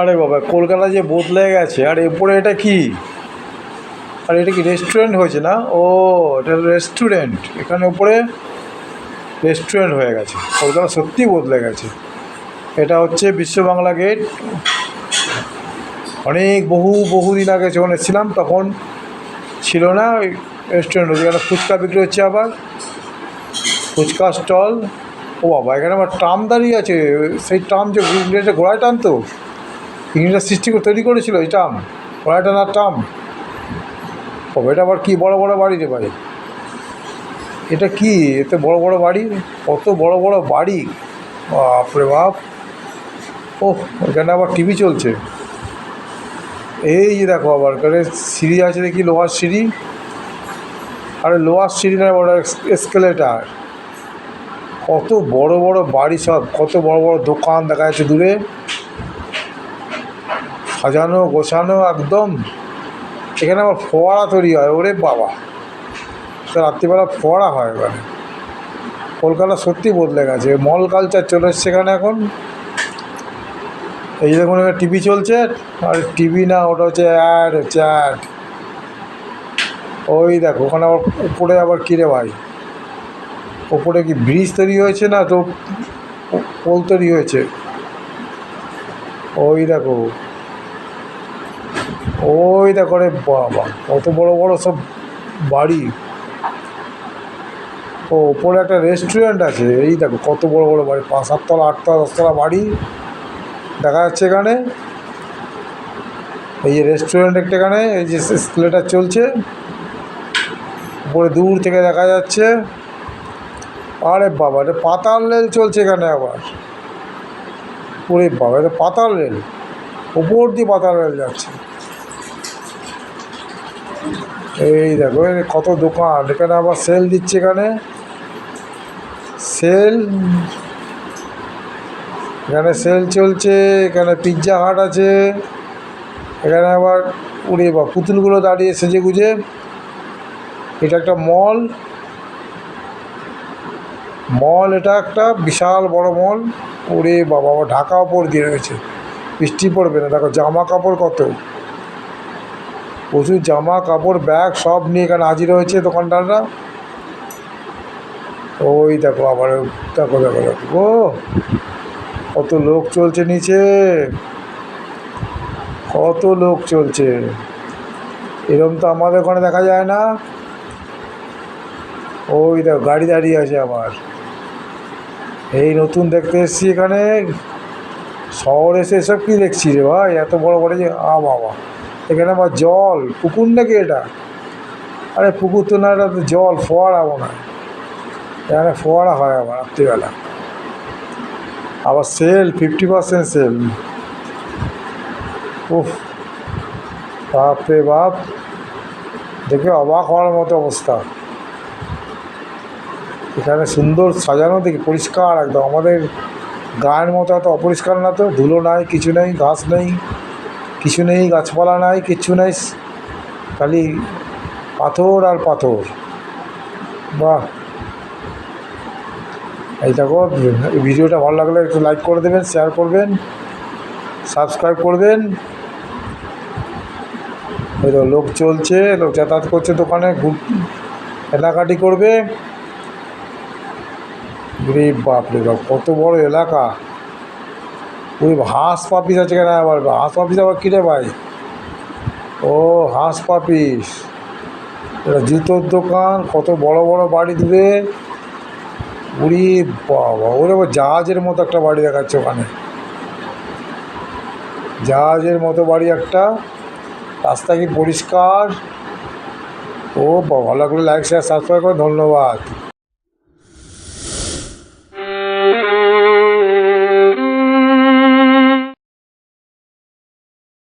আরে বাবা, কলকাতা যে বদলে গেছে, আর এরপরে এটা কি? আর এটা কি রেস্টুরেন্ট হয়েছে না? ও, এটা রেস্টুরেন্ট এখানে উপরে রেস্টুরেন্ট হয়ে গেছে, কলকাতা সত্যিই বদলে গেছে। এটা হচ্ছে বিশ্ব বাংলা গেট অনেক বহু বহুদিন আগে যখন এসেছিলাম, তখন ছিল না ওই রেস্টুরেন্ট হচ্ছে এখানে ফুচকা বিক্রি হচ্ছে আবার, ফুচকা স্টল ও বাবা, এখানে আমার ট্রাম দাঁড়িয়ে আছে, সেই ট্রাম যে ঘোড়ায় টানতো ইংরেজরা সৃষ্টি করে তৈরি করেছিল, এই ট্রাম ঘোড়ায় টানার ট্রাম। ও এটা আবার কি বড় বড় বাড়ি রে ভাই? এটা কি? এতে বড় বড় বাড়ি? কত বড় বড় বাড়ি? বাপরে বাপ। ও এখানে আবার টিভি চলছে। এই যে দেখো আবার, এখানে সিঁড়ি আছে দেখি, লোহার সিঁড়ি। আরে লোহার সিঁড়ি না, বড় এসকেলেটার। কত বড় বড় বাড়ি সব, কত বড় বড় দোকান দেখা যাচ্ছে দূরে। সাজানো গোছানো একদম। এখানে আবার ফোয়ারা তৈরি হয়, ওরে বাবা। রাত্রিবেলা ফোয়ারা হয় এখানে কলকাতা সত্যি বদলে গেছে। মল কালচার চলে এসছে এখানে এখন। এই দেখুন, এখানে টিভি চলছে। আর টিভি না, ওটা হচ্ছে অ্যাড হচ্ছে অ্যাড ওই দেখো, ওখানে আবার উপরে আবার কিরে ভাই? ওপরে কি ব্রিজ তৈরি হয়েছে না, তো পোল তৈরি হয়েছে? ওই দেখো। ওই দেখো রে বাবা, কত বড় বড় সব বাড়ি। ও, ওপরে একটা রেস্টুরেন্ট আছে, এই দেখো কত বড় বড় বাড়ি, পাঁচ সাততলা আটতলা দশতলা বাড়ি দেখা যাচ্ছে এখানে। এই যে রেস্টুরেন্ট একটা এখানে, এই যে স্কেলেটার চলছে। উপরে দূর থেকে দেখা যাচ্ছে। আরে বাবা, এটা পাতাল রেল চলছে এখানে আবার। ওরে বাবা, এটা পাতাল রেল। উপর দিয়ে পাতাল রেল যাচ্ছে। এই দেখো কত দোকান। এখানে আবার সেল দিচ্ছে এখানে। সেল এখানে সেল চলছে, এখানে পিৎজা হাট আছে। এখানে আবার উড়ে বা পুতুলগুলো দাঁড়িয়ে সেজে গুজে। এটা একটা মল মল এটা একটা বিশাল বড় মল ওরে বাবা, ঢাকা ওপর দিয়ে রয়েছে। বৃষ্টি পড়বে না। দেখো, জামা কাপড় কত। প্রচুর জামা, কাপড়, ব্যাগ সব নিয়ে এখানে হাজির হয়েছে দোকানদাররা। ওই দেখো আবার দেখো দেখো দেখো। ও, কত লোক চলছে নিচে। কত লোক চলছে। এরকম তো আমাদের ওখানে দেখা যায় না। ওই দেখো, গাড়ি দাঁড়িয়ে আছে আমার এই নতুন দেখতে এসছি এখানে। শহরে এসে এসব কী দেখছি রে ভাই? এত বড় বড় যে, আ, বাবা। এখানে আবার জল, পুকুর নাকি এটা? আরে পুকুর তো না, এটা জল, ফোয়ারা মনে হয়। এখানে ফোয়ারা হয় আবার রাত্রিবেলা। আবার সেল ফিফটি পার্সেন্ট সেল। উফ, বাপরে বাপ। দেখে অবাক হওয়ার মতো অবস্থা। এখানে সুন্দর সাজানো দেখি, পরিষ্কার একদম। আমাদের গায়ের মতো এত অপরিষ্কার না তো, ধুলো নাই, কিছু নেই, ঘাস নেই। কিছু নেই, গাছপালা নাই কিচ্ছু নেই খালি পাথর আর পাথর। বাহ। এই দেখো ভিডিওটা ভালো লাগলে একটু লাইক করে দেবেন শেয়ার করবেন সাবস্ক্রাইব করবেন তো লোক চলছে, লোক যাতায়াত করছে দোকানে কেনাকাটি করবে। বাপরে বাপ, কত বড় এলাকা। ওই হাঁস পাপিস আছে কেন আবার হাঁস পাপিস আবার কিরে ভাই? ও হাঁস পাপিস। এটা জুতোর দোকান, কত বড় বড় বাড়ি দূরে। উড়ি বাবা, ওরে জাহাজের মতো একটা বাড়ি দেখাচ্ছে ওখানে। জাহাজের মতো বাড়ি একটা। রাস্তা কি পরিষ্কার? ও বাবা, ভালো করে লাইক শেয়ার সাবস্ক্রাইব করে, ধন্যবাদ।